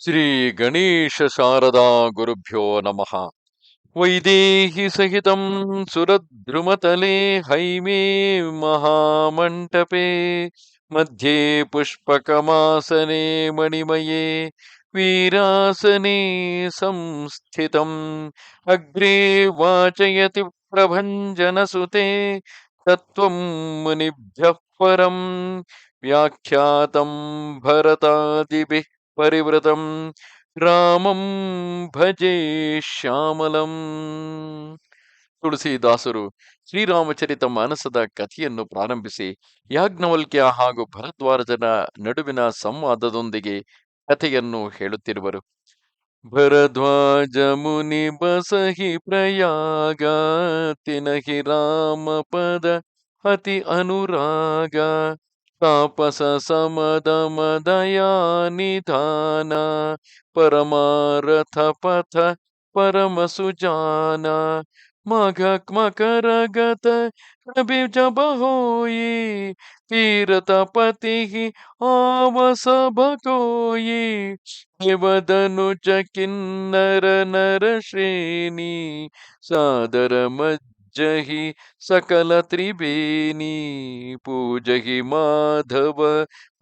श्री गणेश शारदा गुरुभ्यो नम वैदेहि सहित सुरद्रुमतले हईमे महामंटपे मध्ये पुष्पकमासने मणिमये वीरासने संस्थित अग्रे वाचयति प्रभंजनसुते तत्व मुनिभ्य परम व्याख्यात भरतादि ಪರಿವೃತಂ ರಾಮಂ ಭಜೆ ಶ್ಯಾಮಲಂ. ತುಳಸಿದಾಸರು ಶ್ರೀರಾಮಚರಿತ ಮಾನಸದ ಕಥೆಯನ್ನು ಪ್ರಾರಂಭಿಸಿ ಯಾಜ್ಞವಲ್ಕ್ಯ ಹಾಗೂ ಭರದ್ವಾರಜನ ನಡುವಿನ ಸಂವಾದದೊಂದಿಗೆ ಕಥೆಯನ್ನು ಹೇಳುತ್ತಿರುವರು. ಭರದ್ವಾಜ ಮುನಿ ಬಸಹಿ ಪ್ರಯಾಗ ತಿನಹಿ ರಾಮ ಪದ ಅತಿ ಅನುರಾಗ तापस समदमदया निधान परमारथ पथ परम सुजान मघ मकर गत जब होई तीरथ पति आवस भकोई देवदनुज किन्नर नर श्रेणी सादर मज ಮಜ್ಜಹಿ ಸಕಲ ತ್ರಿಬೇನಿ ಪೂಜಹಿ ಮಾಧವ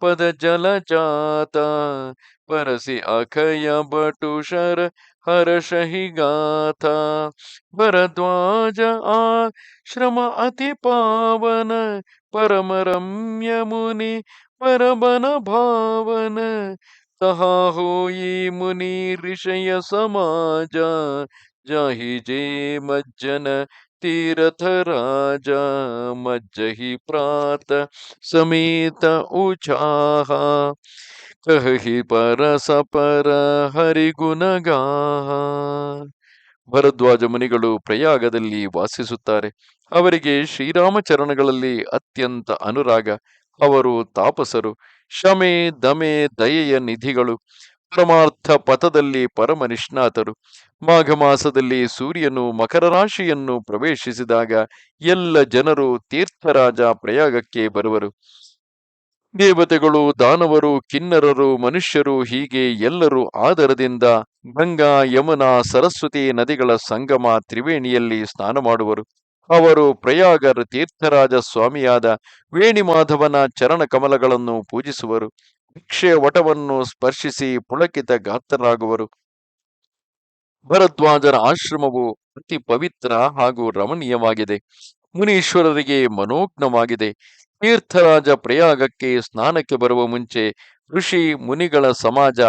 ಪದ ಜಲ ಜಾತ ಪರಸಿ ಅಖಯ ಬಟುಷರ ಹರ್ಷಹಿ ಗಾಥ ಭರದ್ವಾಜ ಆಶ್ರಮ ಅತಿ ಪಾವನ ಪರಮ ರಮ್ಯ ಮುನಿ ಪರಬನ ಭಾವನ ತಹಾ ಹೋಯಿ ಮುನಿ ಋಷಯ ಸಮಾಜ ಮಜ್ಜಹಿ ಪ್ರಾತ ಸಮೇತ ಉಚಾಹ ಕಹಿ ಪರಸ ಪರ ಹರಿಗುಣಗಾಹ ಭರದ್ವಾಜ ಮುನಿಗಳು ಪ್ರಯಾಗದಲ್ಲಿ ವಾಸಿಸುತ್ತಾರೆ. ಅವರಿಗೆ ಶ್ರೀರಾಮಚರಣಗಳಲ್ಲಿ ಅತ್ಯಂತ ಅನುರಾಗ. ಅವರು ತಾಪಸರು. ಶಮೆ ದಮೆ ದಯೆಯ ನಿಧಿಗಳು. ಪರಮಾರ್ಥ ಪಥದಲ್ಲಿ ಪರಮ ನಿಷ್ಣಾತರು ಮಾಘ ಮಾಸದಲ್ಲಿ ಸೂರ್ಯನು ಮಕರ ರಾಶಿಯನ್ನು ಪ್ರವೇಶಿಸಿದಾಗ ಎಲ್ಲ ಜನರು ತೀರ್ಥರಾಜ ಪ್ರಯಾಗಕ್ಕೆ ಬರುವರು. ದೇವತೆಗಳು, ದಾನವರು, ಕಿನ್ನರರು, ಮನುಷ್ಯರು ಹೀಗೆ ಎಲ್ಲರೂ ಆದರದಿಂದ ಗಂಗಾ, ಯಮುನಾ, ಸರಸ್ವತಿ ನದಿಗಳ ಸಂಗಮ ತ್ರಿವೇಣಿಯಲ್ಲಿ ಸ್ನಾನ ಮಾಡುವರು. ಅವರು ಪ್ರಯಾಗರ ತೀರ್ಥರಾಜ ಸ್ವಾಮಿಯಾದ ವೇಣಿಮಾಧವನ ಚರಣ ಕಮಲಗಳನ್ನು ಪೂಜಿಸುವರು. ಭಿಕ್ಷೆಯ ವಟವನ್ನು ಸ್ಪರ್ಶಿಸಿ ಪುಳಕಿತ ಗಾತ್ರರಾಗುವರು. ಭರದ್ವಾಜರ ಆಶ್ರಮವು ಅತಿ ಪವಿತ್ರ ಹಾಗೂ ರಮಣೀಯವಾಗಿದೆ. ಮುನೀಶ್ವರರಿಗೆ ಮನೋಜ್ಞವಾಗಿದೆ. ತೀರ್ಥರಾಜ ಪ್ರಯಾಗಕ್ಕೆ ಸ್ನಾನಕ್ಕೆ ಬರುವ ಮುಂಚೆ ಋಷಿ ಮುನಿಗಳ ಸಮಾಜ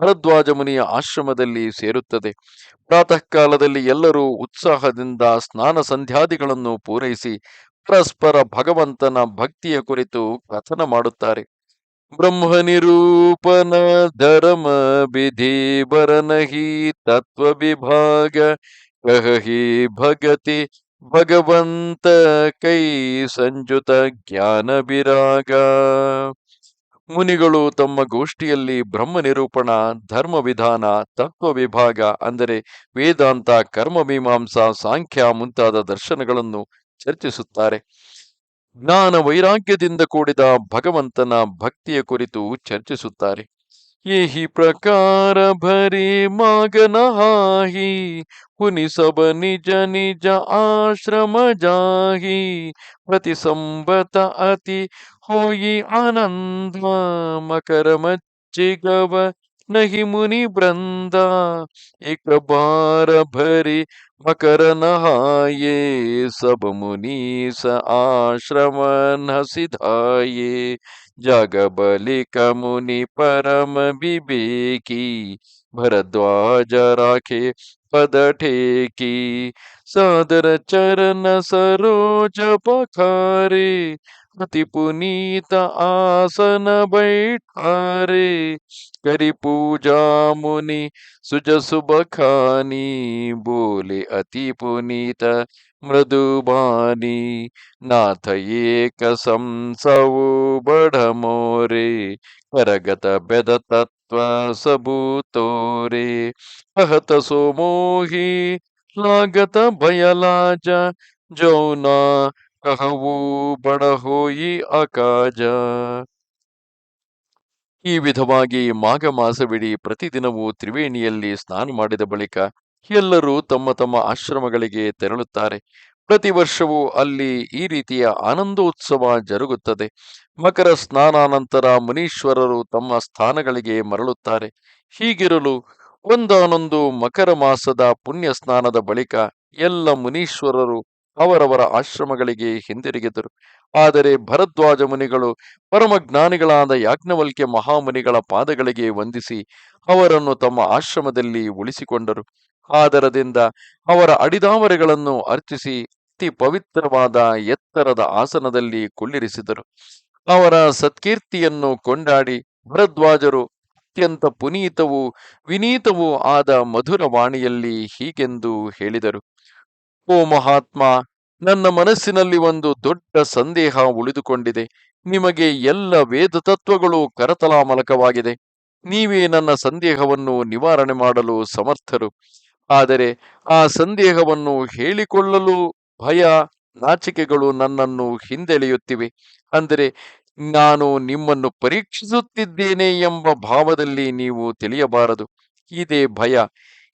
ಭರದ್ವಾಜ ಮುನಿಯ ಆಶ್ರಮದಲ್ಲಿ ಸೇರುತ್ತದೆ. ಪ್ರಾತಃ ಕಾಲದಲ್ಲಿ ಎಲ್ಲರೂ ಉತ್ಸಾಹದಿಂದ ಸ್ನಾನ ಸಂಧ್ಯಾದಿಗಳನ್ನು ಪೂರೈಸಿ ಪರಸ್ಪರ ಭಗವಂತನ ಭಕ್ತಿಯ ಕುರಿತು ಕಥನ ಮಾಡುತ್ತಾರೆ. ಬ್ರಹ್ಮ ನಿರೂಪನ ಧರ್ಮ ವಿಧಿ ಬರನಹಿ ತತ್ವ ವಿಭಾಗ ಕಹಿ ಭಗತಿ ಭಗವಂತ ಕೈ ಸಂಜುತ ಜ್ಞಾನ ವಿರಾಗ. ಮುನಿಗಳು ತಮ್ಮ ಗೋಷ್ಠಿಯಲ್ಲಿ ಬ್ರಹ್ಮ ನಿರೂಪಣ ಧರ್ಮ ವಿಧಾನ ತತ್ವ ವಿಭಾಗ ಅಂದರೆ ವೇದಾಂತ, ಕರ್ಮ, ಮೀಮಾಂಸಾ, ಸಾಂಖ್ಯ ಮುಂತಾದ ದರ್ಶನಗಳನ್ನು ಚರ್ಚಿಸುತ್ತಾರೆ. ಜ್ಞಾನ ವೈರಾಗ್ಯದಿಂದ ಕೂಡಿದ ಭಗವಂತನ ಭಕ್ತಿಯ ಕುರಿತು ಚರ್ಚಿಸುತ್ತಾರೆ. ಯಹಿ ಪ್ರಕಾರ ಭರಿ ಮಾಗನ ಹಾಹಿ ಹುನಿಸಬ ನಿಜ ನಿಜ ಆಶ್ರಮ ಜಾಹಿ ಪ್ರತಿ ಸಂಬತ ಅತಿ ಹೋಯಿ ಆನಂದ, ಮಕರ ಮಜ್ಜಿಗವ नहीं मुनि वृंदा, एक बार भरी मकर नहाये सब मुनि स आश्रम हसिधाये जग बलिक मुनि परम विवेकी, भरद्वाज राखे पद ठेकी। सादर चरण सरोज पखारे ಅತಿ ಪುನೀತ ಆಸನ ಬೈಠಾರೆ ಕರಿ ಪೂಜಾ ಮುನಿ ಸುಜ ಸುಬಖಾನಿ ಬೋಲೆ ಅತಿ ಪುನೀತ ಮೃದುಬಾನಿ ನಾಥ ಏಕ ಸಂಸವು ಬಡಮೋರೆ ಕರಗತ ಬೆದ ತತ್ವ ಸಬೂತೋರೆ ಅಹತ ಸೋಮೋಹಿ, ಲಾಗತ ಭಯಲಾಜ, ಜೌನಾ ಕಹವು ಬಡಹೋಯಿ ಅಕಾಜ. ಈ ವಿಧವಾಗಿ ಮಾಘ ಮಾಸವಿಡೀ ಪ್ರತಿದಿನವೂ ತ್ರಿವೇಣಿಯಲ್ಲಿ ಸ್ನಾನ ಮಾಡಿದ ಬಳಿಕ ಎಲ್ಲರೂ ತಮ್ಮ ತಮ್ಮ ಆಶ್ರಮಗಳಿಗೆ ತೆರಳುತ್ತಾರೆ. ಪ್ರತಿ ವರ್ಷವೂ ಅಲ್ಲಿ ಈ ರೀತಿಯ ಆನಂದೋತ್ಸವ ಜರುಗುತ್ತದೆ. ಮಕರ ಸ್ನಾನಾನಂತರ ಮುನೀಶ್ವರರು ತಮ್ಮ ಸ್ಥಾನಗಳಿಗೆ ಮರಳುತ್ತಾರೆ. ಹೀಗಿರಲು ಒಂದಾನೊಂದು ಮಕರ ಮಾಸದ ಪುಣ್ಯ ಸ್ನಾನದ ಬಳಿಕ ಎಲ್ಲ ಮುನೀಶ್ವರರು ಅವರವರ ಆಶ್ರಮಗಳಿಗೆ ಹಿಂದಿರುಗಿದರು. ಆದರೆ ಭರದ್ವಾಜ ಮುನಿಗಳು ಪರಮಜ್ಞಾನಿಗಳಾದ ಯಾಜ್ಞವಲ್ಕೆ ಮಹಾಮುನಿಗಳ ಪಾದಗಳಿಗೆ ವಂದಿಸಿ ಅವರನ್ನು ತಮ್ಮ ಆಶ್ರಮದಲ್ಲಿ ಉಳಿಸಿಕೊಂಡರು. ಆದರದಿಂದ ಅವರ ಅಡಿದಾವರೆಗಳನ್ನು ಅರ್ಚಿಸಿ ಅತಿ ಪವಿತ್ರವಾದ ಎತ್ತರದ ಆಸನದಲ್ಲಿ ಕುಳ್ಳಿರಿಸಿದರು. ಅವರ ಸತ್ಕೀರ್ತಿಯನ್ನು ಕೊಂಡಾಡಿ ಭರದ್ವಾಜರು ಅತ್ಯಂತ ಪುನೀತವೂ ವಿನೀತವೂ ಆದ ಮಧುರ ವಾಣಿಯಲ್ಲಿ ಹೀಗೆಂದು ಹೇಳಿದರು. ಓ ಮಹಾತ್ಮ, ನನ್ನ ಮನಸ್ಸಿನಲ್ಲಿ ಒಂದು ದೊಡ್ಡ ಸಂದೇಹ ಉಳಿದುಕೊಂಡಿದೆ. ನಿಮಗೆ ಎಲ್ಲ ವೇದ ತತ್ವಗಳು ಕರತಲಾಮಲಕವಾಗಿದೆ. ನೀವೇ ನನ್ನ ಸಂದೇಹವನ್ನು ನಿವಾರಣೆ ಮಾಡಲು ಸಮರ್ಥರು. ಆದರೆ ಆ ಸಂದೇಹವನ್ನು ಹೇಳಿಕೊಳ್ಳಲು ಭಯ, ನಾಚಿಕೆಗಳು ನನ್ನನ್ನು ಹಿಂದೆಳೆಯುತ್ತಿವೆ. ಅಂದರೆ ನಾನು ನಿಮ್ಮನ್ನು ಪರೀಕ್ಷಿಸುತ್ತಿದ್ದೇನೆ ಎಂಬ ಭಾವದಲ್ಲಿ ನೀವು ತಿಳಿಯಬಾರದು. ಇದೇ ಭಯ.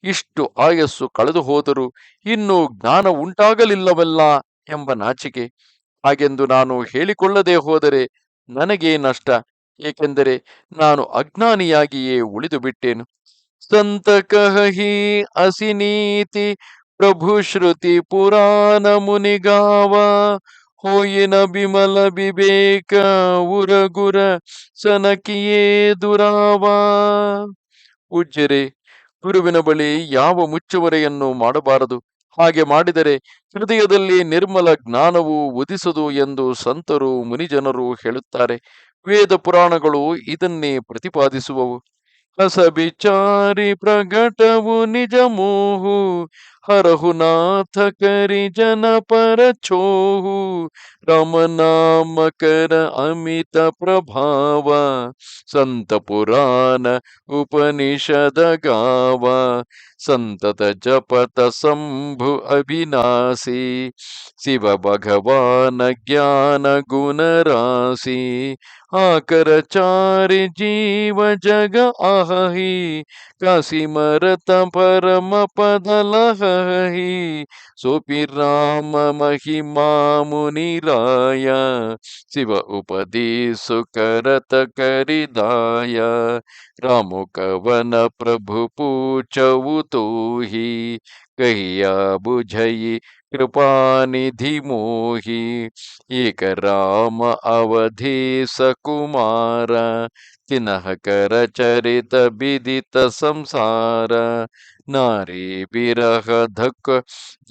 ಇಷ್ಟು ಆಯಸ್ಸು ಕಳೆದು ಹೋದರೂ ಇನ್ನೂ ಜ್ಞಾನ ಉಂಟಾಗಲಿಲ್ಲವಲ್ಲ ಎಂಬ ನಾಚಿಕೆ. ಹಾಗೆಂದು ನಾನು ಹೇಳಿಕೊಳ್ಳದೆ ಹೋದರೆ ನನಗೇ ನಷ್ಟ, ಏಕೆಂದರೆ ನಾನು ಅಜ್ಞಾನಿಯಾಗಿಯೇ ಉಳಿದು ಬಿಟ್ಟೇನು. ಸಂತ ಕಹಿ ಅಸಿನೀತಿ ಪ್ರಭು ಶ್ರುತಿ ಪುರಾಣ ಮುನಿಗಾವ, ಹೋಯಿನ ಬಿಮಲ ಬಿಬೇಕ ಉರಗುರ ಸನಕಿಯೇ ದುರಾವ. ಪೂಜ್ಯರೇ ಗುರುವಿನ ಬಳಿ ಯಾವ ಮುಚ್ಚುವರೆಯನ್ನು ಮಾಡಬಾರದು? ಹಾಗೆ ಮಾಡಿದರೆ ಹೃದಯದಲ್ಲಿ ನಿರ್ಮಲ ಜ್ಞಾನವು ಉದಿಸದು ಎಂದು ಸಂತರು ಮುನಿಜನರು ಹೇಳುತ್ತಾರೆ. ವೇದ ಪುರಾಣಗಳು ಇದನ್ನೇ ಪ್ರತಿಪಾದಿಸುವವು. ಹಸಬಿಚಾರಿ ಪ್ರಗಟವು ನಿಜ ಮೋಹು. ಹರಹುನಾಥ ಕರಿ ಜನ ಪರ ಛೋಹು ರಾಮನಾಮಕರ ಅಮಿತ ಪ್ರಭಾವ ಸಂತ ಪುರಾಣ ಉಪನಿಷದ ಗಾವ ಸಂತತ ಜಪತ ಸಂಭು ಅವಿನಾಸಿ ಶಿವ ಭಗವಾನ ಜ್ಞಾನ ಗುಣರಾಶಿ ಆಕರಚಾರಿ ಜೀವ ಜಗ ಅಹಿ ಕಾಸಿ ही सोपि राम महिमा मुनिराय शिव उपदी सुकरत करिदाय राम कवन प्रभु पूछऊ तो ही कहिया बुझई ಬುझई ಕೃಪಾನಿಧಿ ಮೋಹಿ, ಏಕ ರಾಮ ಅವಧೇಶ ಕುಮಾರ ತಿನಃ ಕರ ಚರಿತ ಬಿದಿತ ಸಂಸಾರ, ನಾರಿ ಬಿರಹ ಧಕ್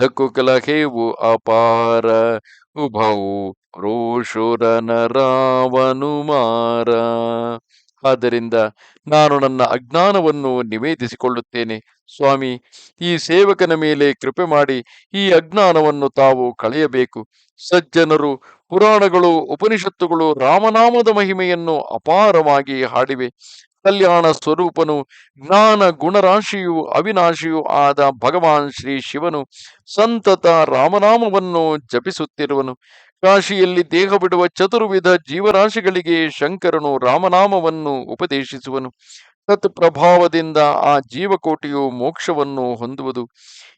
ಧಕ್ಕುಕಲಹೇವು ಅಪಾರ, ಉಭವು ರೋಷುರನ ರಾವನುಮಾರ ಆದ್ದರಿಂದ ನಾನು ನನ್ನ ಅಜ್ಞಾನವನ್ನು ನಿವೇದಿಸಿಕೊಳ್ಳುತ್ತೇನೆ. ಸ್ವಾಮಿ, ಈ ಸೇವಕನ ಮೇಲೆ ಕೃಪೆ ಮಾಡಿ ಈ ಅಜ್ಞಾನವನ್ನು ತಾವು ಕಳೆಯಬೇಕು. ಸಜ್ಜನರು, ಪುರಾಣಗಳು, ಉಪನಿಷತ್ತುಗಳು ರಾಮನಾಮದ ಮಹಿಮೆಯನ್ನು ಅಪಾರವಾಗಿ ಹಾಡಿವೆ. ಕಲ್ಯಾಣ ಸ್ವರೂಪನು, ಜ್ಞಾನ ಗುಣರಾಶಿಯು ಅವಿನಾಶಿಯೂ ಆದ ಭಗವಾನ್ ಶ್ರೀ ಶಿವನು, ಸಂತತ ರಾಮನಾಮವನ್ನು ಜಪಿಸುತ್ತಿರುವನು. ಕಾಶಿಯಲ್ಲಿ ದೇಹ ಬಿಡುವ ಚತುರ್ವಿಧ ಜೀವರಾಶಿಗಳಿಗೆ ಶಂಕರನು ರಾಮನಾಮವನ್ನು ಉಪದೇಶಿಸುವನು. ತತ್ ಪ್ರಭಾವದಿಂದ ಆ ಜೀವಕೋಟಿಯು ಮೋಕ್ಷವನ್ನು ಹೊಂದುವುದು.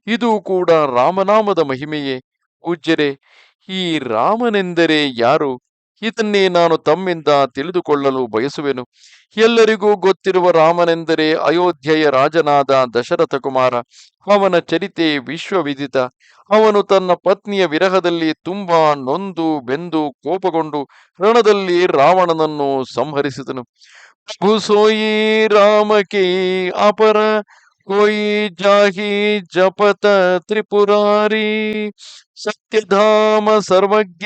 ಇದು ಕೂಡ ರಾಮನಾಮದ ಮಹಿಮೆಯೇ. ಪೂಜ್ಯರೆ, ಈ ರಾಮನೆಂದರೆ ಯಾರು? ಇದನ್ನೇ ನಾನು ತಮ್ಮಿಂದ ತಿಳಿದುಕೊಳ್ಳಲು ಬಯಸುವೆನು. ಎಲ್ಲರಿಗೂ ಗೊತ್ತಿರುವ ರಾಮನೆಂದರೆ ಅಯೋಧ್ಯೆಯ ರಾಜನಾದ ದಶರಥ ಕುಮಾರ ಅವನ ಚರಿತೆ ವಿಶ್ವವಿದಿತ. ಅವನು ತನ್ನ ಪತ್ನಿಯ ವಿರಹದಲ್ಲಿ ತುಂಬಾ ನೊಂದು, ಬೆಂದು, ಕೋಪಗೊಂಡು ರಣದಲ್ಲಿ ರಾವಣನನ್ನು ಸಂಹರಿಸಿದನು. ಭುಸೋಯಿ ಸೋಯಿ ರಾಮಕಿ ಅಪರ, ಕೋಯಿ ಜಾಹಿ ಜಪತ ತ್ರಿಪುರಾರಿ. ಸತ್ಯಧಾಮ ಸರ್ವಜ್ಞ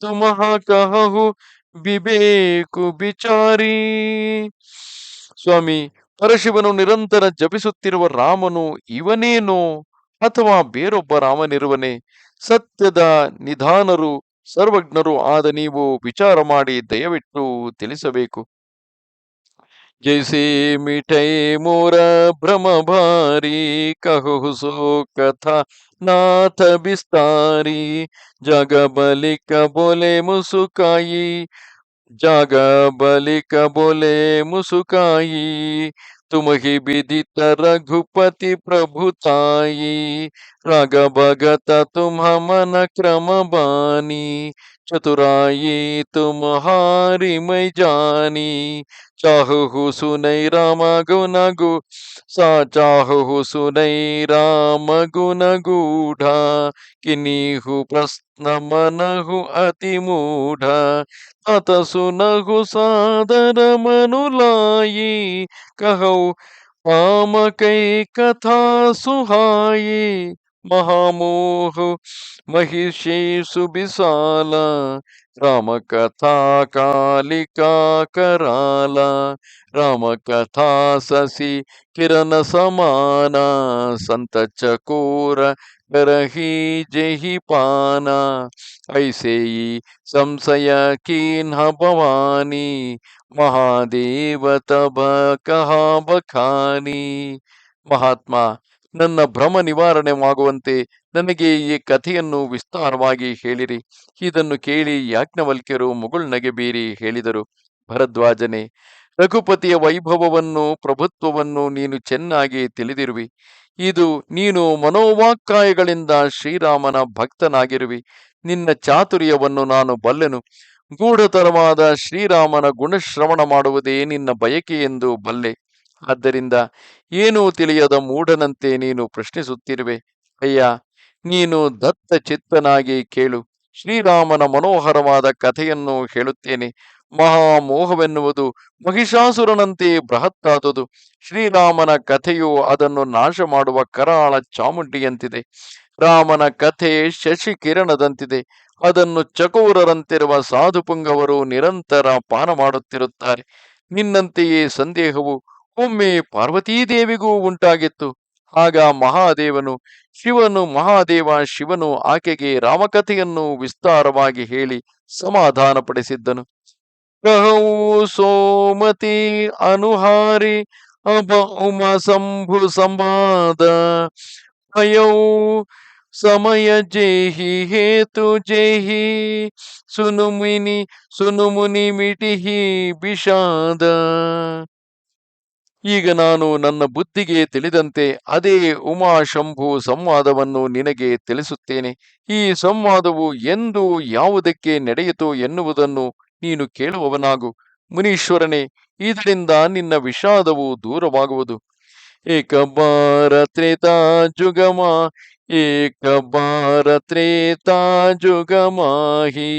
ತುಮಹ ಕಹು ಬಿಬೇಕು ಬಿಚಾರಿ ಸ್ವಾಮಿ, ಪರಶಿವನು ನಿರಂತರ ಜಪಿಸುತ್ತಿರುವ ರಾಮನು ಇವನೇನೋ? ಅಥವಾ ಬೇರೊಬ್ಬ ರಾಮನಿರುವನೆ? ಸತ್ಯದ ನಿಧಾನರು, ಸರ್ವಜ್ಞರು ಆದ ನೀವು ವಿಚಾರ ಮಾಡಿ ದಯವಿಟ್ಟು ತಿಳಿಸಬೇಕು. ಜೈಸೆ ಮಿಠೈ ಮೋರ ಭ್ರಮ ಭಾರಿ ಕಹು ಸೋ ಕಥಾ ನಾಥ ಬಿಸ್ತಾರಿ ಜಗ ಬಲಿಕ ಬೋಲೆ ಮುಸುಕಾಯಿ ಜಾಗ ಬಲಿಕ ಬೊಲೆ ಮುಸುಕಾಯಿ ತುಮಹಿ ಬಿದಿತ ರಘುಪತಿ ಪ್ರಭು ತಾಯಿ ರಾಗ ಭಗತ ತುಮ ಮನ ಕ್ರಮ ಬಾನಿ ಚತುರಾಯಿ ತುಮಹಾರಿ ಮೈ ಜಾನಿ चाहु सुनई राम गुनगु सा चाहु सुनई राम गुनगूढ़ा किन्नीहु प्रश्न मनहु अति मूढ़ अत सुनहु सादर मनुलाई कहु पाम कई कथा सुहाई, महामोह, महिषी सुबिशाला ರಾಮಕಥಾಕಾಲಿಕಾಕರಾಲ ರಾಮಕಥಾ ಸಸಿ ಕಿರಣ ಸಮಾನ ಸಂತ ಚಕೋರ ಕರಹಿ ಜೆಹಿ ಪಾನ ಐಸೇಯಿ ಸಂಶಯ ಕೀನ್ಹ ಭವಾನಿ ಮಹಾದೇವತ ಬಖಾನಿ ಮಹಾತ್ಮ ನನ್ನ ಭ್ರಮ ನಿವಾರಣೆ ಆಗುವಂತೆ ನನಗೆ ಈ ಕಥೆಯನ್ನು ವಿಸ್ತಾರವಾಗಿ ಹೇಳಿರಿ. ಇದನ್ನು ಕೇಳಿ ಯಾಜ್ಞವಲ್ಕ್ಯರು ಮುಗುಳ್ನಗೆ ಬೀರಿ ಹೇಳಿದರು. ಭರದ್ವಾಜನೆ, ರಘುಪತಿಯ ವೈಭವವನ್ನು, ಪ್ರಭುತ್ವವನ್ನು ನೀನು ಚೆನ್ನಾಗಿ ತಿಳಿದಿರುವಿ. ಇದು ನೀನು ಮನೋವಾಕ್ಕಾಯಗಳಿಂದ ಶ್ರೀರಾಮನ ಭಕ್ತನಾಗಿರುವಿ. ನಿನ್ನ ಚಾತುರ್ಯವನ್ನು ನಾನು ಬಲ್ಲೆನು. ಗೂಢತರವಾದ ಶ್ರೀರಾಮನ ಗುಣಶ್ರವಣ ಮಾಡುವುದೇ ನಿನ್ನ ಬಯಕೆ ಎಂದು ಬಲ್ಲೆ. ಆದ್ದರಿಂದ ಏನೂ ತಿಳಿಯದ ಮೂಢನಂತೆ ನೀನು ಪ್ರಶ್ನಿಸುತ್ತಿರುವೆ. ಅಯ್ಯ ನೀನು ದತ್ತ ಚಿತ್ತನಾಗಿ ಕೇಳು. ಶ್ರೀರಾಮನ ಮನೋಹರವಾದ ಕಥೆಯನ್ನು ಹೇಳುತ್ತೇನೆ. ಮಹಾಮೋಹವೆನ್ನುವುದು ಮಹಿಷಾಸುರನಂತೆ ಬೃಹತ್ತಾದುದು. ಶ್ರೀರಾಮನ ಕಥೆಯು ಅದನ್ನು ನಾಶ ಮಾಡುವ ಕರಾಳ ಚಾಮುಂಡಿಯಂತಿದೆ. ರಾಮನ ಕಥೆ ಶಶಿ ಕಿರಣದಂತಿದೆ ಅದನ್ನು ಚಕೋರರಂತಿರುವ ಸಾಧುಪುಂಗವರು ನಿರಂತರ ಪಾನ ಮಾಡುತ್ತಿರುತ್ತಾರೆ ನಿನ್ನಂತೆಯೇ ಸಂದೇಹವು ಒಮ್ಮೆ ಪಾರ್ವತೀದೇವಿಗೂ ಉಂಟಾಗಿತ್ತು. ಆಗ ಮಹಾದೇವನು ಶಿವನು ಮಹಾದೇವ ಶಿವನು ಆಕೆಗೆ ರಾಮಕಥೆಯನ್ನು ವಿಸ್ತಾರವಾಗಿ ಹೇಳಿ ಸಮಾಧಾನ ಪಡಿಸಿದ್ದನು ಸೋಮತಿ ಅನುಹಾರಿ ಅಭ ಉಮ ಸಂಭು ಸಂವಾದ. ಅಯೌ ಸಮಯ ಜೇಹಿ ಹೇತು ಜೇಹಿ ಸುನುಮಿನಿ ಸುನುಮುನಿ ಮಿಟಿಹಿ ವಿಷಾದ ಈಗ ನಾನು ನನ್ನ ಬುದ್ಧಿಗೆ ತಿಳಿದಂತೆ ಅದೇ ಉಮಾ ಶಂಭು ಸಂವಾದವನ್ನು ನಿನಗೆ ತಿಳಿಸುತ್ತೇನೆ. ಈ ಸಂವಾದವು ಎಂದು ಯಾವುದಕ್ಕೆ ನಡೆಯಿತು ಎನ್ನುವುದನ್ನು ನೀನು ಕೇಳುವವನಾಗು. ಮುನೀಶ್ವರನೇ, ಇದರಿಂದ ನಿನ್ನ ವಿಷಾದವು ದೂರವಾಗುವುದು. ಏಕ ಬಾರ ತ್ರೇತಾ ಜುಗಮ ಏಕ ಬಾರ ತ್ರೇತಾ ಜುಗಮಾಹಿ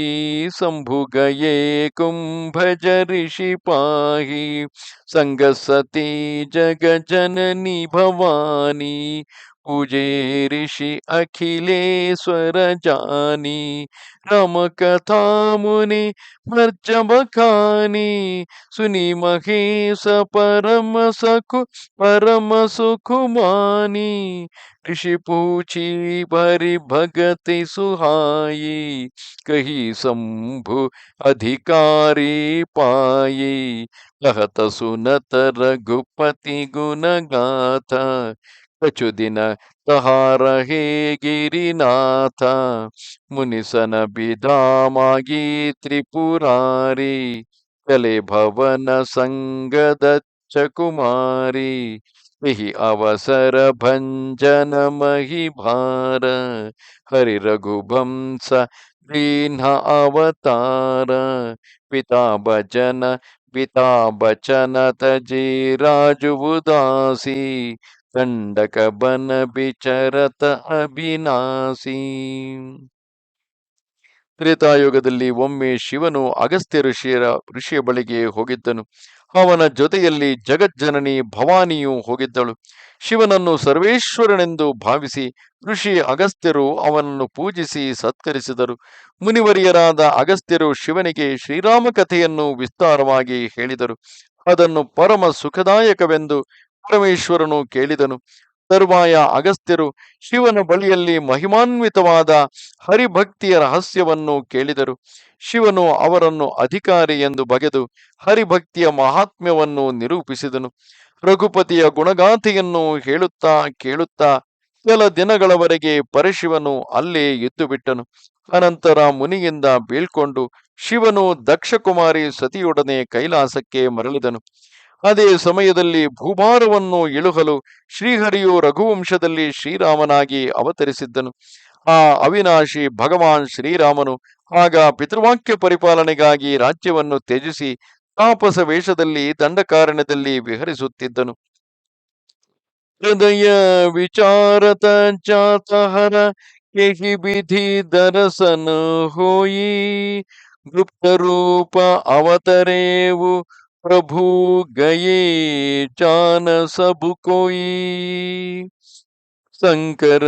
ಸಂಭುಗಯೇ ಕುಂಭಜ ಋಷಿ ಪಾಹಿ ಸಂಗಸತಿ ಜಗ ಜನನಿ ಭವಾನಿ पूजे ऋषि अखिलेश्वर जानी राम कथा मुनि मर्ज बखानी सुनी महेश परम सखु, परम सुख मानी ऋषि पूछी, भरी भगति सुहाई, कही शंभु अधिकारी पाई? कहत सुनत रघुपति गुण गाथा ಪ್ರಚುದಿನ ತಹಾರ ಹೇ ಗಿರಿನಾಥ ಮುನಿಸನ ಬಿಧಾಮಾಗಿ ತ್ರಿಪುರಾರಿ ಕಲೆ ಭವನ ಸಂಗದ ಚಕುಮಾರಿ विहि अवसर भंजन मही भार। हरिरघुवंस दीन्ह अवतार। पिता भजन पिता बचन, तजी राजुदासी ಕಂಡಕ ಬನ ಬಿಚರತ ಅಭಿನಾಸಿ. ತ್ರೇತಾಯುಗದಲ್ಲಿ ಒಮ್ಮೆ ಶಿವನು ಅಗಸ್ತ್ಯ ಋಷಿಯರ, ಋಷಿಯ ಬಳಿಗೆ ಹೋಗಿದ್ದನು. ಅವನ ಜೊತೆಯಲ್ಲಿ ಜಗಜ್ಜನನಿ ಭವಾನಿಯು ಹೋಗಿದ್ದಳು. ಶಿವನನ್ನು ಸರ್ವೇಶ್ವರನೆಂದು ಭಾವಿಸಿ ಋಷಿ ಅಗಸ್ತ್ಯರು ಅವನನ್ನು ಪೂಜಿಸಿ ಸತ್ಕರಿಸಿದರು. ಮುನಿವರಿಯರಾದ ಅಗಸ್ತ್ಯರು ಶಿವನಿಗೆ ಶ್ರೀರಾಮ ಕಥೆಯನ್ನು ವಿಸ್ತಾರವಾಗಿ ಹೇಳಿದರು. ಅದನ್ನು ಪರಮ ಸುಖದಾಯಕವೆಂದು ಪರಮೇಶ್ವರನು ಕೇಳಿದನು, ತರುವಾಯ ಅಗಸ್ತ್ಯರು ಶಿವನ ಬಳಿಯಲ್ಲಿ ಮಹಿಮಾನ್ವಿತವಾದ ಹರಿಭಕ್ತಿಯ ರಹಸ್ಯವನ್ನು ಕೇಳಿದರು. ಶಿವನು ಅವರನ್ನು ಅಧಿಕಾರಿ ಎಂದು ಬಗೆದು ಹರಿಭಕ್ತಿಯ ಮಹಾತ್ಮ್ಯವನ್ನು ನಿರೂಪಿಸಿದನು. ರಘುಪತಿಯ ಗುಣಗಾಥೆಯನ್ನು ಹೇಳುತ್ತಾ ಕೇಳುತ್ತಾ ಕೆಲ ದಿನಗಳವರೆಗೆ ಪರಶಿವನು ಅಲ್ಲೇ ಎದ್ದುಬಿಟ್ಟನು. ಅನಂತರ ಮುನಿಯಿಂದ ಬೀಳ್ಕೊಂಡು ಶಿವನು ದಕ್ಷಕುಮಾರಿ ಸತಿಯೊಡನೆ ಕೈಲಾಸಕ್ಕೆ ಮರಳಿದನು. ಅದೇ ಸಮಯದಲ್ಲಿ ಭೂಭಾರವನ್ನು ಇಳುಹಲು ಶ್ರೀಹರಿಯು ರಘುವಂಶದಲ್ಲಿ ಶ್ರೀರಾಮನಾಗಿ ಅವತರಿಸಿದ್ದನು. ಆ ಅವಿನಾಶಿ ಭಗವಾನ್ ಶ್ರೀರಾಮನು ಆಗ ಪಿತೃವಾಕ್ಯ ಪರಿಪಾಲನೆಗಾಗಿ ರಾಜ್ಯವನ್ನು ತ್ಯಜಿಸಿ ತಾಪಸ ವೇಷದಲ್ಲಿ ದಂಡಕಾರಣ್ಯದಲ್ಲಿ ವಿಹರಿಸುತ್ತಿದ್ದನು. ಹೃದಯ ವಿಚಾರತ ಜಾತಹರ ಕೆಹಿ ಬಿಧಿ ದರಸನು ಹೋಯಿ ಗುಪ್ತ ರೂಪ ಅವತರೇವು ಪ್ರಭು सब कोई शंकर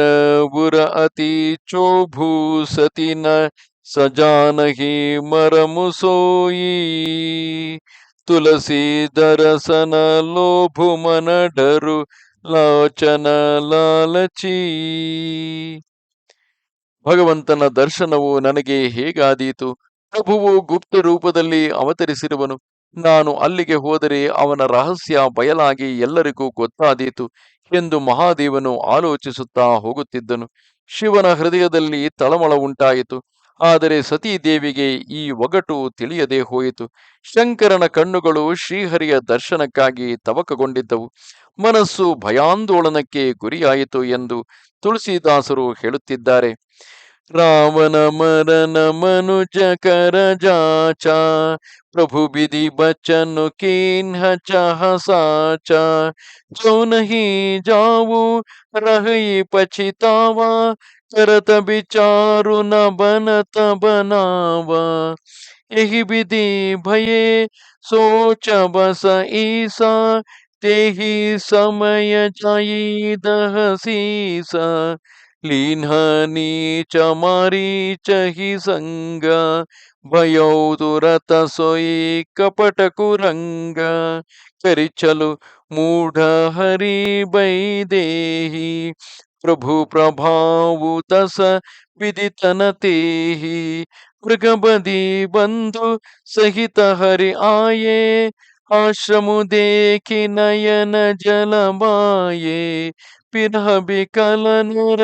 बुर अति चोभू सती न सजान ही ಸಜಾನಹಿ सोई तुलसी ತುಳಸಿ ದರಸನ मन डरु ಲಾಚನ ಲಾಲಚಿ. ಭಗವಂತನ ದರ್ಶನವು ನನಗೆ ಹೇಗಾದೀತು? ಪ್ರಭುವು ಗುಪ್ತ ರೂಪದಲ್ಲಿ ಅವತರಿಸಿರುವನು. ನಾನು ಅಲ್ಲಿಗೆ ಹೋದರೆ ಅವನ ರಹಸ್ಯ ಬಯಲಾಗಿ ಎಲ್ಲರಿಗೂ ಗೊತ್ತಾದೀತು ಎಂದು ಮಹಾದೇವನು ಆಲೋಚಿಸುತ್ತಾ ಹೋಗುತ್ತಿದ್ದನು. ಶಿವನ ಹೃದಯದಲ್ಲಿ ತಳಮಳ ಉಂಟಾಯಿತು. ಆದರೆ ಸತೀದೇವಿಗೆ ಈ ಒಗಟು ತಿಳಿಯದೆ ಹೋಯಿತು. ಶಂಕರನ ಕಣ್ಣುಗಳು ಶ್ರೀಹರಿಯ ದರ್ಶನಕ್ಕಾಗಿ ತವಕಗೊಂಡಿದ್ದವು. ಮನಸ್ಸು ಭಯಾಂದೋಳನಕ್ಕೆ ಗುರಿಯಾಯಿತು ಎಂದು ತುಳಸಿದಾಸರು ಹೇಳುತ್ತಿದ್ದಾರೆ. रावण मरण मनुज कर जाचा, प्रभु विधि बचन किन्ह चाह साचा। जो नहीं जाऊ, रही पछितावा, करत विचारु न बनत बनावा यही विधि भये, सोच बस ईसा, तेही समय जाई दहसीसा लीननीच मरीच हि सङ्ग भयौ दुरत सोयि कपटकुरङ्ग करिचलु मूढ हरि वैदेहि ಪ್ರಭು ಪ್ರಭಾವು ತಸ ವಿದಿತನತೇಹಿ ಮೃಗಬದಿ ಬಂಧು ಸಹಿತ ಹರಿ ಆಯೇ ಆಶ್ರಮು ದೇಖಿ ನಯನ ಜಲಮಾಯೇ ಪಿರಹಬಿ ಕಲನರ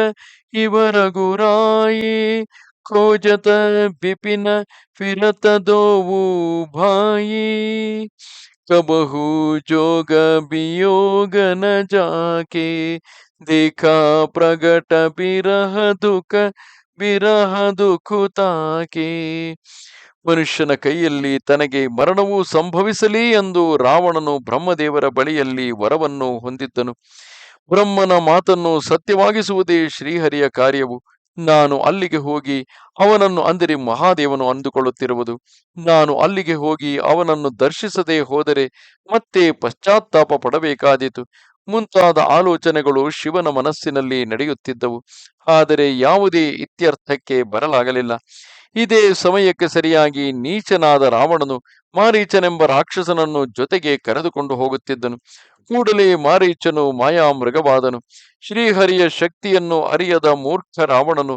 ಇವರ ಗುರಾಯಿ ಕೋಜತ ಬಿಪಿನ ಫಿರತ ದೋವು ಭಾಯಿ ಕಬಹು ಜೋಗ ಬಿಯೋಗನ ಜಾಕೆ ದೇಖಾ ಪ್ರಗಟ ಬಿರಹ ದುಃಖ ಬಿರಹ ದುಃಖತಾಕೆ ಮನುಷ್ಯನ ಕೈಯಲ್ಲಿ ತನಗೆ ಮರಣವು ಸಂಭವಿಸಲಿ ಎಂದು ರಾವಣನು ಬ್ರಹ್ಮದೇವರ ಬಳಿಯಲ್ಲಿ ವರವನ್ನು ಹೊಂದಿದ್ದನು. ಬ್ರಹ್ಮನ ಮಾತನ್ನು ಸತ್ಯವಾಗಿಸುವುದೇ ಶ್ರೀಹರಿಯ ಕಾರ್ಯವು. ನಾನು ಅಲ್ಲಿಗೆ ಹೋಗಿ ಅವನನ್ನು ಅಂದರೆ ಮಹಾದೇವನು ಅಂದುಕೊಳ್ಳುತ್ತಿರುವುದು. ನಾನು ಅಲ್ಲಿಗೆ ಹೋಗಿ ಅವನನ್ನು ದರ್ಶಿಸದೆ ಹೋದರೆ ಮತ್ತೆ ಪಶ್ಚಾತ್ತಾಪ ಪಡಬೇಕಾದೀತು. ಮುಂತಾದ ಆಲೋಚನೆಗಳು ಶಿವನ ಮನಸ್ಸಿನಲ್ಲಿ ನಡೆಯುತ್ತಿದ್ದವು. ಆದರೆ ಯಾವುದೇ ಇತ್ಯರ್ಥಕ್ಕೆ ಬರಲಾಗಲಿಲ್ಲ. ಇದೇ ಸಮಯಕ್ಕೆ ಸರಿಯಾಗಿ ನೀಚನಾದ ರಾವಣನು ಮಾರೀಚನೆಂಬ ರಾಕ್ಷಸನನ್ನು ಜೊತೆಗೆ ಕರೆದುಕೊಂಡು ಹೋಗುತ್ತಿದ್ದನು. ಕೂಡಲೇ ಮಾರೀಚನು ಮಾಯಾ ಮೃಗವಾದನು ಶ್ರೀಹರಿಯ ಶಕ್ತಿಯನ್ನು ಅರಿಯದ ಮೂರ್ಖ ರಾವಣನು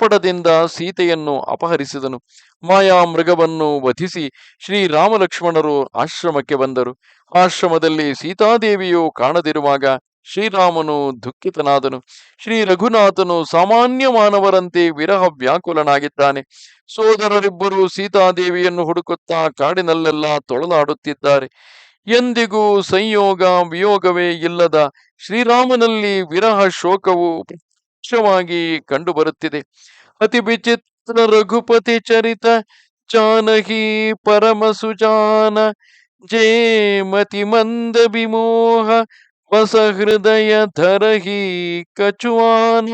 ಪಡದಿಂದ ಸೀತೆಯನ್ನು ಅಪಹರಿಸಿದನು. ಮಾಯಾ ಮೃಗವನ್ನು ವಧಿಸಿ ಶ್ರೀರಾಮಲಕ್ಷ್ಮಣರು ಆಶ್ರಮಕ್ಕೆ ಬಂದರು. ಆಶ್ರಮದಲ್ಲಿ ಸೀತಾದೇವಿಯು ಕಾಣದಿರುವಾಗ ಶ್ರೀರಾಮನು ದುಃಖಿತನಾದನು. ಶ್ರೀ ರಘುನಾಥನು ಸಾಮಾನ್ಯ ಮಾನವರಂತೆ ವಿರಹ ವ್ಯಾಕುಲನಾಗಿದ್ದಾನೆ. ಸೋದರರಿಬ್ಬರು ಸೀತಾದೇವಿಯನ್ನು ಹುಡುಕುತ್ತಾ ಕಾಡಿನಲ್ಲೆಲ್ಲ ತೊಳಲಾಡುತ್ತಿದ್ದಾರೆ. ಎಂದಿಗೂ ಸಂಯೋಗ ವಿಯೋಗವೇ ಇಲ್ಲದ ಶ್ರೀರಾಮನಲ್ಲಿ ವಿರಹ ಶೋಕವು ಪ್ರತ್ಯಕ್ಷವಾಗಿ ಕಂಡುಬರುತ್ತಿದೆ. ಅತಿ ವಿಚಿತ್ರ ರಘುಪತಿ ಚರಿತ ಜಾನಹಿ ಪರಮ ಸುಜಾನ, ಜೇಮತಿ ಮಂದ ವಿಮೋಹ ಹೃದಯ ಧರಹಿ ಕಚುವಾನ.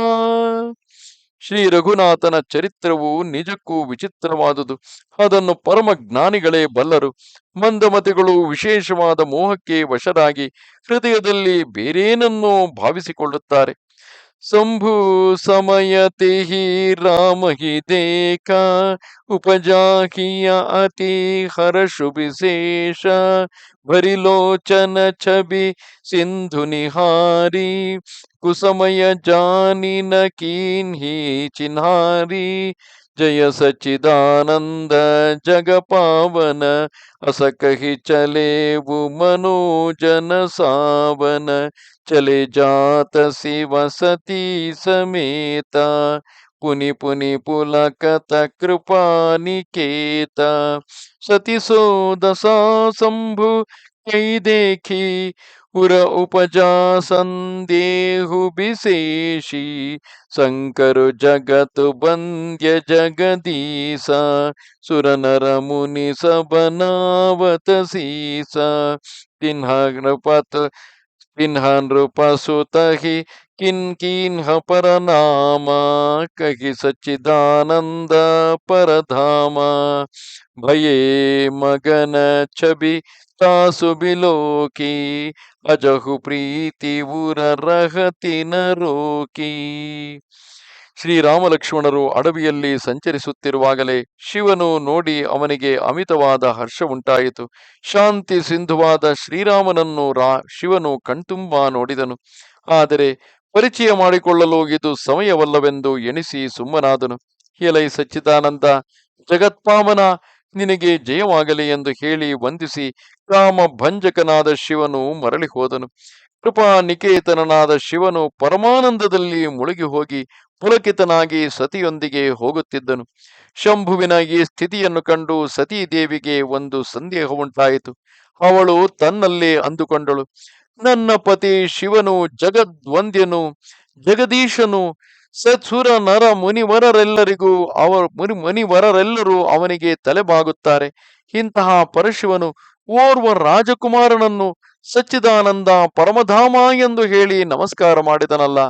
ಶ್ರೀ ರಘುನಾಥನ ಚರಿತ್ರವು ನಿಜಕ್ಕೂ ವಿಚಿತ್ರವಾದುದು. ಅದನ್ನು ಪರಮ ಜ್ಞಾನಿಗಳೇ ಬಲ್ಲರು. ಮಂದಮತಿಗಳು ವಿಶೇಷವಾದ ಮೋಹಕ್ಕೆ ವಶರಾಗಿ ಹೃದಯದಲ್ಲಿ ಬೇರೇನನ್ನೋ ಭಾವಿಸಿಕೊಳ್ಳುತ್ತಾರೆ. शंभु समयति ही राम ही देखा, उपजा किया अति हर्ष विशेष भरिलोचन छवि सिंधु निहारी, कुसमय जानी न कीन ही चिन्हारी। ಜಯ ಸಚ್ಚಿದಾನಂದ ಜಗ ಪಾವನ ಅಸ ಕಹಿ ಚಲೇವು ಮನೋಜನ ಸಾವನ ಚಲೆ ಜಾತ ಶಿವ ಸತಿ ಸಮೇತ ಪುನಿ ಪುನಿ ಪುಲಕತ ಕೃಪಾನಿಕೇತ ಸತಿಸೋದ ಸಾ ಶಂಭು ಕೈ देखी, उर उपजा संदेहु विशेषी। शंकर जगत बंद्य जगदीश, सुर नर मुनि सब नावत सीस तिन्हा नृपत तिन्हा नृप सुतहि किन किन्ह पर नाम कहि सच्चिदानंद परधाम भये मगन छवि ತಾಸು ಬಿಲೋಕಿ ಅಜಹು ಪ್ರೀತಿ ಊರ ರಹತಿನ ರೋಕಿ ಶ್ರೀರಾಮ ಲಕ್ಷ್ಮಣರು ಅಡವಿಯಲ್ಲಿ ಸಂಚರಿಸುತ್ತಿರುವಾಗಲೇ ಶಿವನು ನೋಡಿ ಅವನಿಗೆ ಅಮಿತವಾದ ಹರ್ಷ ಉಂಟಾಯಿತು ಶಾಂತಿ ಸಿಂಧುವಾದ ಶ್ರೀರಾಮನನ್ನು ರಾ ಶಿವನು ಕಣ್ತುಂಬ ನೋಡಿದನು ಆದರೆ ಪರಿಚಯ ಮಾಡಿಕೊಳ್ಳಲು ಇದು ಸಮಯವಲ್ಲವೆಂದು ಎಣಿಸಿ ಸುಮ್ಮನಾದನು. ಎಲೈ ಸಚ್ಚಿದಾನಂದ, ಜಗತ್ಪಾಮನ ನಿನಗೆ ಜಯವಾಗಲಿ ಎಂದು ಹೇಳಿ ವಂದಿಸಿ ಕಾಮ ಭಂಜಕನಾದ ಶಿವನು ಮರಳಿ ಹೋದನು. ಕೃಪಾ ನಿಕೇತನನಾದ ಶಿವನು ಪರಮಾನಂದದಲ್ಲಿ ಮುಳುಗಿ ಹೋಗಿ ಪುಲಕಿತನಾಗಿ ಸತಿಯೊಂದಿಗೆ ಹೋಗುತ್ತಿದ್ದನು. ಶಂಭುವಿನ ಈ ಸ್ಥಿತಿಯನ್ನು ಕಂಡು ಸತೀದೇವಿಗೆ ಒಂದು ಸಂದೇಹ ಉಂಟಾಯಿತು ಅವಳು ತನ್ನಲ್ಲೇ ಅಂದುಕೊಂಡಳು. ನನ್ನ ಪತಿ ಶಿವನು, ಜಗದ್ವಂದ್ಯನು, ಜಗದೀಶನು, ಸತ್ಸುರ, ನರ ಮುನಿವರರೆಲ್ಲರಿಗೂ ಅವರ ಮುನಿ ಮುನಿವರರೆಲ್ಲರೂ ಅವನಿಗೆ ತಲೆಬಾಗುತ್ತಾರೆ. ಇಂತಹ ಪರಶಿವನು ಓರ್ವ ರಾಜಕುಮಾರನನ್ನು ಸಚ್ಚಿದಾನಂದ ಪರಮಧಾಮ ಎಂದು ಹೇಳಿ ನಮಸ್ಕಾರ ಮಾಡಿದನಲ್ಲ.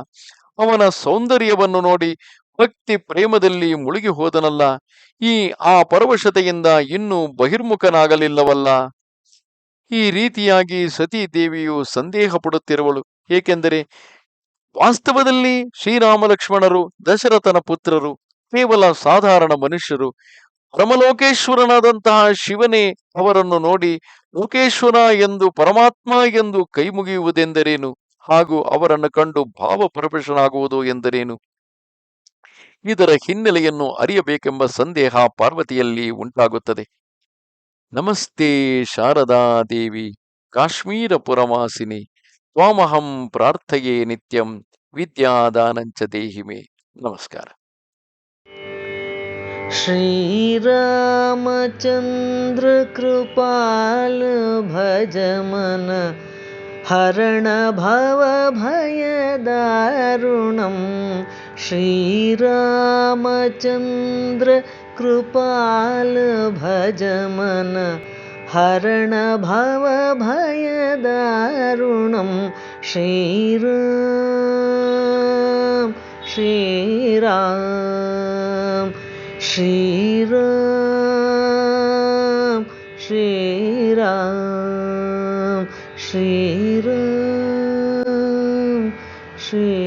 ಅವನ ಸೌಂದರ್ಯವನ್ನು ನೋಡಿ ಭಕ್ತಿ ಪ್ರೇಮದಲ್ಲಿ ಮುಳುಗಿ ಹೋದನಲ್ಲ ಈ ಆ ಪರವಶತೆಯಿಂದ ಇನ್ನೂ ಬಹಿರ್ಮುಖನಾಗಲಿಲ್ಲವಲ್ಲ. ಈ ರೀತಿಯಾಗಿ ಸತೀ ದೇವಿಯು ಸಂದೇಹ ಪಡುತ್ತಿರುವಳು ಏಕೆಂದರೆ ವಾಸ್ತವದಲ್ಲಿ ಶ್ರೀರಾಮ ಲಕ್ಷ್ಮಣರು ದಶರಥನ ಪುತ್ರರು, ಕೇವಲ ಸಾಧಾರಣ ಮನುಷ್ಯರು ಪರಮಲೋಕೇಶ್ವರನಾದಂತಹ ಶಿವನೇ ಅವರನ್ನು ನೋಡಿ ಲೋಕೇಶ್ವರ ಎಂದು, ಪರಮಾತ್ಮ ಎಂದು ಕೈ ಮುಗಿಯುವುದೆಂದರೇನು? ಹಾಗೂ ಅವರನ್ನು ಕಂಡು ಭಾವ ಪರಪಶನಾಗುವುದು ಎಂದರೇನು? ಇದರ ಹಿನ್ನೆಲೆಯನ್ನು ಅರಿಯಬೇಕೆಂಬ ಸಂದೇಹ ಪಾರ್ವತಿಯಲ್ಲಿ ಉಂಟಾಗುತ್ತದೆ. नमस्ते शारदादेवी काश्मीरपुरवासिनि त्वामहं प्रार्थये नित्यं विद्यादानञ्च देहि मे। नमस्कार। श्रीरामचन्द्रकृपालभजमन हरण भवभयदारुणं श्रीरामचन्द्र कृपाल भजमन हरणभवभयदरुणं श्रीराम श्रीराम श्रीराम श्रीराम श्रीराम श्री